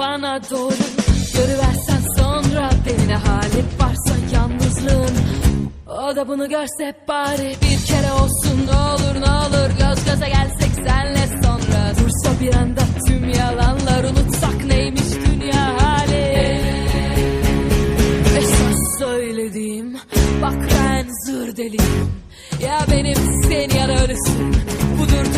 bana doğru Görüversen sonra beni ne hali varsa yalnızlığın. O da bunu görse bari bir kere olsun. Ne olur ne olur Göz göze gelsek senle sonra. Dursa bir anda tüm yalanlar unutsak neymiş dünya hali? Esas söylediğim Bak ben zır deliyim. Ya benim sen ya da öylesin Budur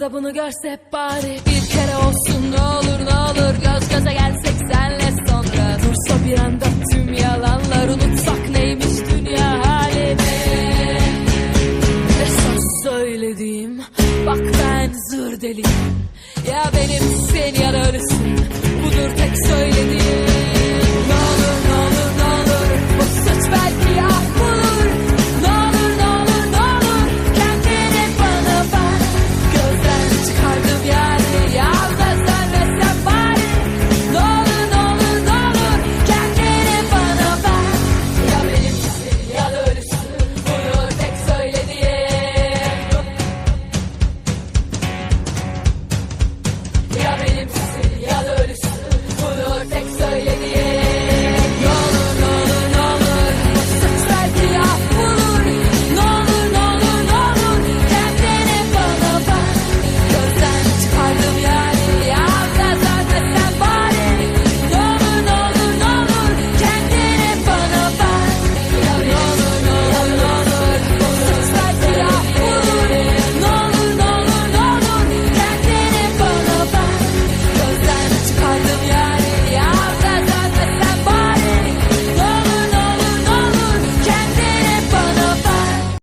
da bunu görse bari Bir kere olsun. Ne olur ne olur Göz göze gelsek senle sonra. Dursa bir anda tüm yalanlar Unutsak neymiş dünya halini Esas söylediğim Bak ben zır deliyim. Ya benim sen ya da öylesin Budur tek söylediğim